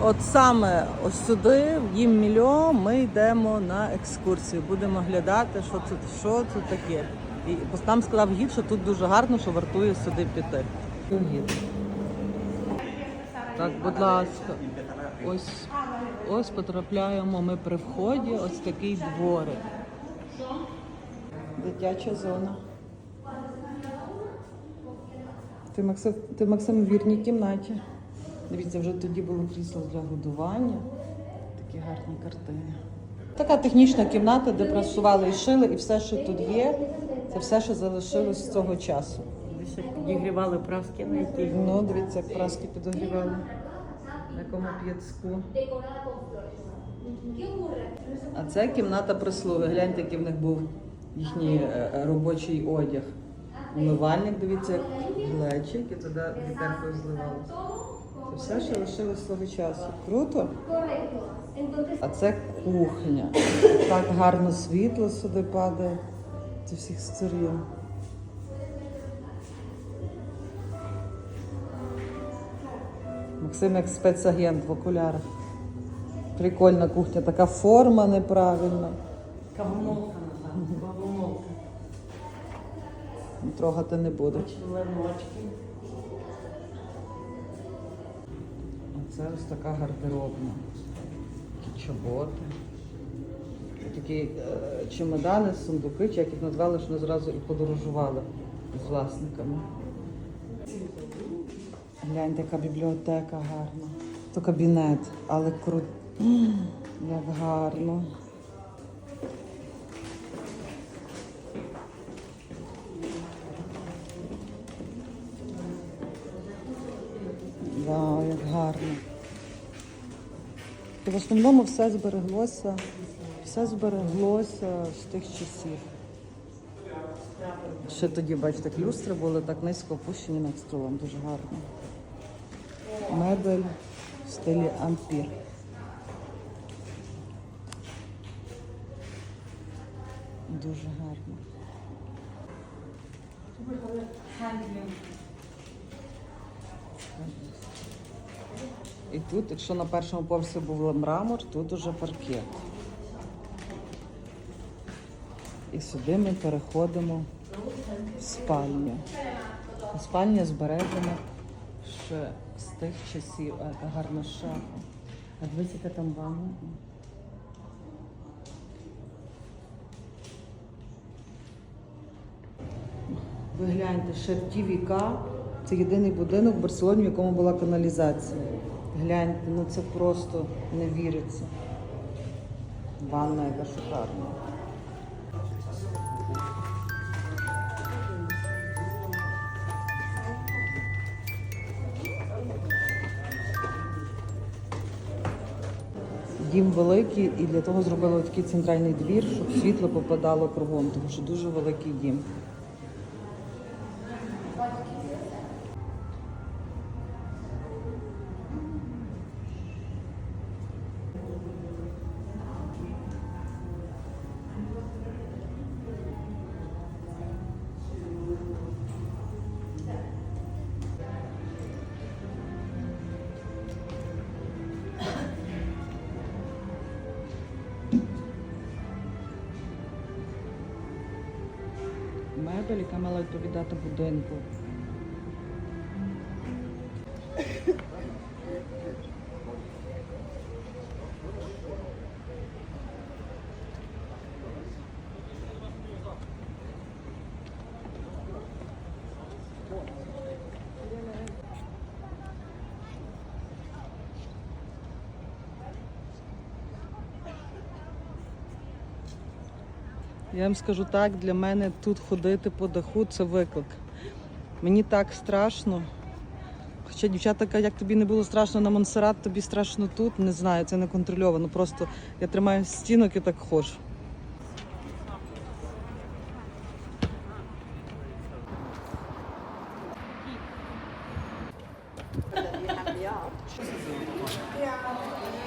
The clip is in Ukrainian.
От саме ось сюди, в їм мільйо, ми йдемо на екскурсію. Будемо глядати, що це, що це таке. І нам сказав гід, що тут дуже гарно, що вартує сюди піти. Так, будь ласка, ось, ось потрапляємо ми при вході, ось такий дворик. Дитяча зона. Ти Максим, ти Максим в вірній кімнаті. Дивіться, вже тоді було крісло для годування. Такі гарні картини. Така технічна кімната, де прасували і шили, і все, що тут є, це все, що залишилось з цього часу. Ще підігрівали праски на якій. Ну, дивіться, як праски підогрівали. На якому п'яцку. А це кімната прислуги. Гляньте, який в них був їхній е, е, робочий одяг. Умивальник, дивіться, як глечик, і туди вітеркою зливали. Це все, що лишилось свого часу. Круто? А це кухня. Так гарно світло сюди падає зі всіх сторін. Максим як спецагент в окулярах. Прикольна кухня, така форма неправильна. Кавомолка назад. Кавомолка. Трогати не будуть. Членочки. Це ось така гардеробна. Такі чоботи. Такі е, чемодани, сундуки, чи як їх назвали, що ми зразу і подорожували з власниками. Гляньте, яка бібліотека гарна. То кабінет, але крут. Як гарно. Вау, як гарно. В основному все збереглося, все збереглося з тих часів. Ще тоді, бачите, люстри були так низько опущені над столом, дуже гарно. Мебель в стилі ампір. Дуже гарно. І тут, якщо на першому поверсі був мрамор, тут уже паркет. І сюди ми переходимо в спальню. Спальня збережена ще з тих часів, гарна шафа. А яка там ванна. Ви гляньте, ще в ті віка це єдиний будинок в Барселоні, в якому була каналізація. Гляньте, ну це просто не віриться. Ванна яка шикарна. Дім великий і для того зробили такий центральний двір, щоб світло попадало кругом, тому що дуже великий дім. Мебель, яка мала відповідати будинку. Я вам скажу так, для мене тут ходити по даху це виклик. Мені так страшно. Хоча дівчата кажуть, як тобі не було страшно на Монсеррат, тобі страшно тут. Не знаю, це не контрольовано. Просто я тримаю стінок і так ходжу. Yeah.